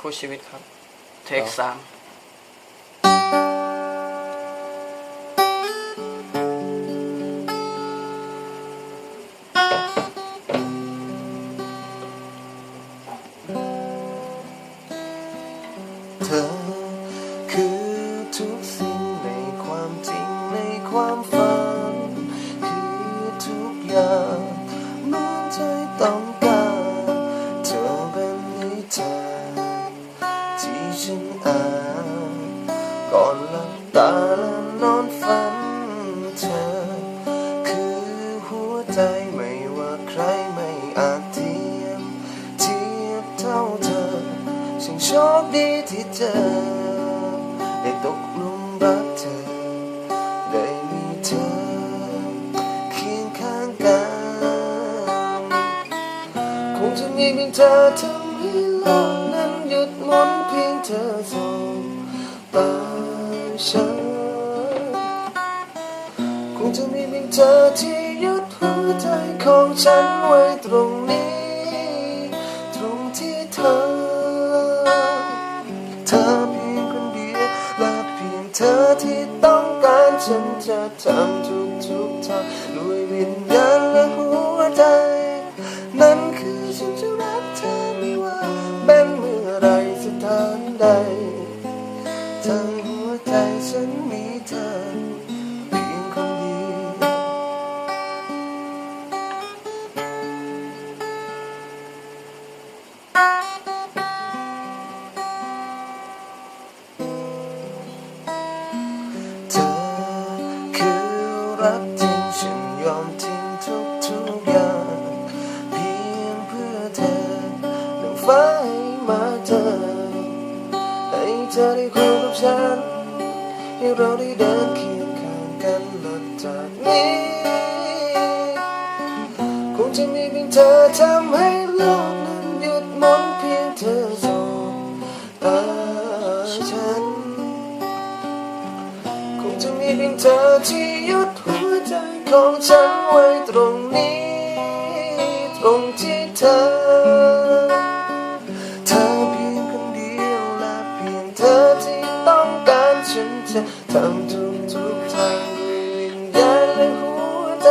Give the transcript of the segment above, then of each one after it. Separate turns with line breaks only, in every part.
คู่ชีวิตครับ เทคสาม
คดีที่เจอได้ตกลุมรักเธอ ได้มีเธอเคียงข้างกัน คงจะมีเพียงเธอทำให้โลกนั้นหยุดหมุนเพียงเธอส่งตาฉัน คงจะมีเพียงเธอที่ยึดหัวใจของฉันไว้ตรงนี้ ที่ต้องการฉันจะทำทุกทุกๆทางด้วยวิญญาณและหัวใจ นั่นคือฉันจะรักเธอไม่ว่าเป็นเมื่อไรสถานใดทั้งหัวใจฉันมีเธอ เธอได้คู่กับฉัน ให้เราได้เดินเคียงข้างกันหลังจากนี้ คงจะมีเพียงเธอทำให้โลกนั้นหยุดหมุนเพียงเธอสบตาฉัน คงจะมีเพียงเธอที่ยึดหัวใจของฉันไว้ตรงนี้ ตรงที่ ทำทุกทุกทางด้วยวิญญาณและหัวใจ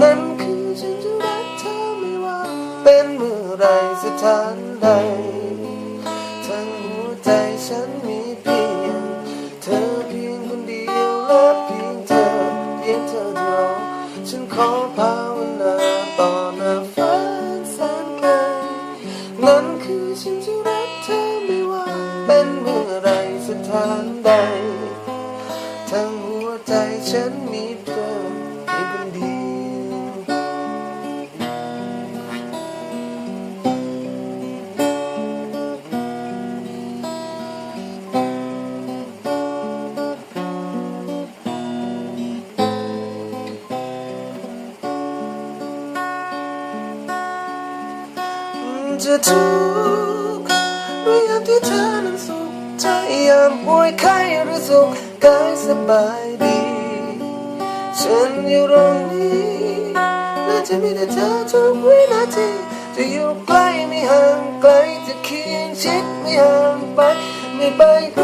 นั่นคือฉันจะรักเธอไม่ว่า เป็นเมื่อไรสถานานใด ทั้งหัวใจฉันมีเธอเพียงคนเดียวจะทุกข์ด้วยยามที่เธอนั้นสุข ใจยามป่วยไข้หรือสุขกายสบายดี ฉันอยู่ตรงนี้และจะมีแต่เธอทุกวินาทีจะอยู่ใกล้ไม่ห่างไกลจะเคียงชิดไม่ห่างไปไม่ไปไหน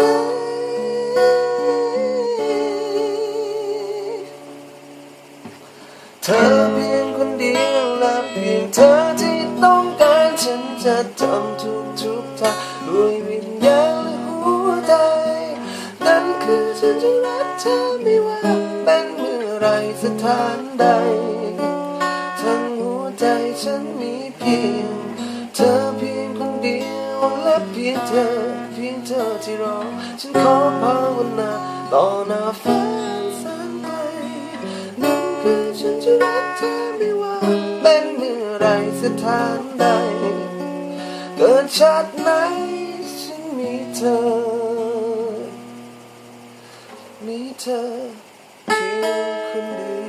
เธอเพียงคนเดียวและเพียงเธอที่ต้องการฉันจะทำทุกทุกทางด้วย ฉันจะรักเธอไม่ว่าเป็นเมื่อไรสถานใด ทั้งหัวใจฉันมีเพียง เธอเพียงคนเดียวและเพียงเธอ เพียงเธอที่รอ ฉันขอภาวนาต่อหน้าฟ้าแสนไกลนั่นคือฉันจะรักเธอไม่ว่าเป็นเมื่อไรสถานใด เกิดชาติไหน มีเธอเพียงคนเดียว